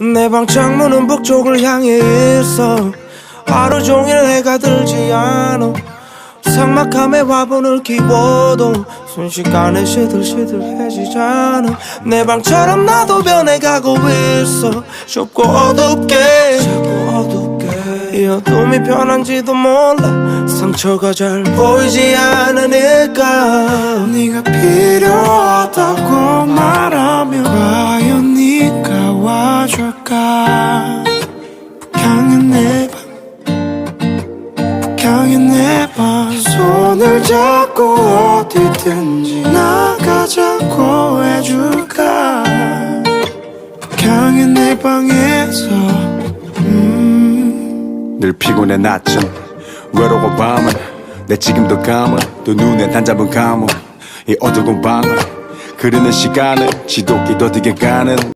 내 방 창문은 북쪽을 향해 있어. 하루 종일 해가 들지 않아. 삭막함에 화분을 키워도 순식간에 시들시들해지잖아. 내 방처럼 나도 변해가고 있어. 좁고 어둡게. 자꾸 어둡게. 이 어둠이 편한지도 몰라. 상처가 잘 보이지 않으니까. 네가 필요하다 북향의 내방 북향의 내방. 손을 잡고 어디든지 나가자고 해줄까? 북향의 내 방에서 늘 피곤해 낮잠 외로워 밤은 내 지금도 감은 또 눈에 단잡은 감은 이 어두운 방을 그리는 시간은 지독히 더디게 가는